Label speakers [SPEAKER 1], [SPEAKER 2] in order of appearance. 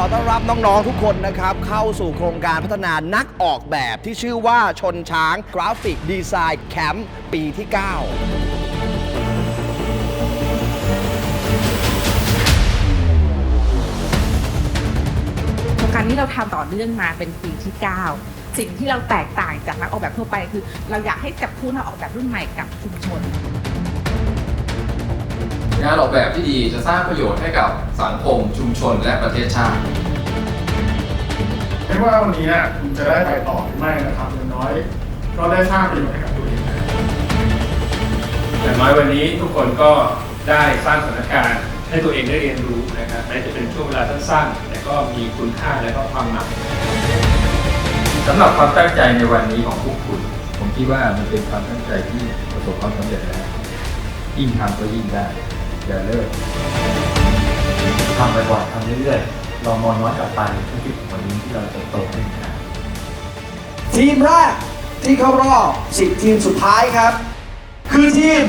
[SPEAKER 1] อต้อนรับน้อง ๆ ทุกคนนะครับ เข้าสู่โครงการพัฒนานักออกแบบที่ชื่อว่าชนช้างกราฟิกดีไซน์แคมป์ปีที่9
[SPEAKER 2] โครงการนี้เราทำต่อเนื่องมาเป็นปีที่ 9 สิ่งที่เราแตกต่างจากนักออกแบบทั่วไปคือ เราอยากให้จับคู่นักออกแบบรุ่นใหม่กับชุมชน
[SPEAKER 3] งานออกแบบที่ดีจะสร้างประโยชน์ให้กับสังคม ชุมชน และประเทศชาติ
[SPEAKER 4] ไม่ว่าวันนี้เนี่ยคุณจะได้ไปต่อหรือไม่นะครับอย่างน้อย ก็ได้สร้างประโยชน์ให้กับตัวเองนะครับ
[SPEAKER 5] อย่างน้อยวันนี้ทุกคนก็ได้สร้างสถานการณ์ให้ตัวเองได้เรียนรู้นะครับแม้จะเป็นช่วงเวลาสั้นๆแต่ก็มีคุณค่าและก็ความหมาย
[SPEAKER 6] สำหรับความตั้งใจในวันนี้ของพวกคุณ ผมคิดว่ามันเป็นความตั้งใจที่ประสบความสำเร็จแล้วยิ่งทำก็ยิ่งได้ อย่าเลิก
[SPEAKER 7] ทำบ่อยๆทำเรื่อยๆลองมองย้อนกลับไปเพื่อที่ถึงวันนี้ที่เราเติบโตขึ้นนะครับ
[SPEAKER 1] ทีมแรกที่เข้ารอบ10 ทีมสุดท้ายครับ คือทีม